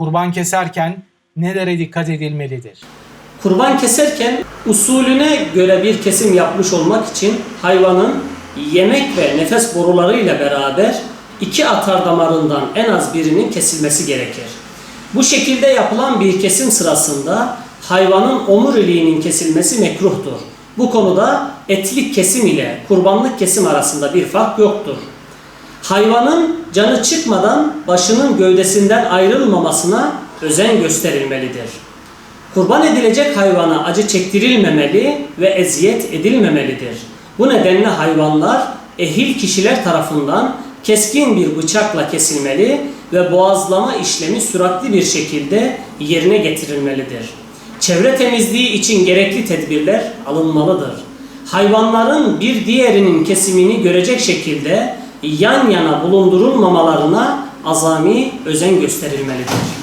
kurban keserken nelere dikkat edilmelidir? Kurban keserken usulüne göre bir kesim yapmış olmak için hayvanın yemek ve nefes borularıyla beraber iki atar damarından en az birinin kesilmesi gerekir. Bu şekilde yapılan bir kesim sırasında hayvanın omuriliğinin kesilmesi mekruhtur. Bu konuda etlik kesim ile kurbanlık kesim arasında bir fark yoktur. Hayvanın canı çıkmadan başının gövdesinden ayrılmamasına özen gösterilmelidir. Kurban edilecek hayvana acı çektirilmemeli ve eziyet edilmemelidir. Bu nedenle hayvanlar ehil kişiler tarafından keskin bir bıçakla kesilmeli ve boğazlama işlemi süratli bir şekilde yerine getirilmelidir. Çevre temizliği için gerekli tedbirler alınmalıdır. Hayvanların bir diğerinin kesimini görecek şekilde yan yana bulundurulmamalarına azami özen gösterilmelidir.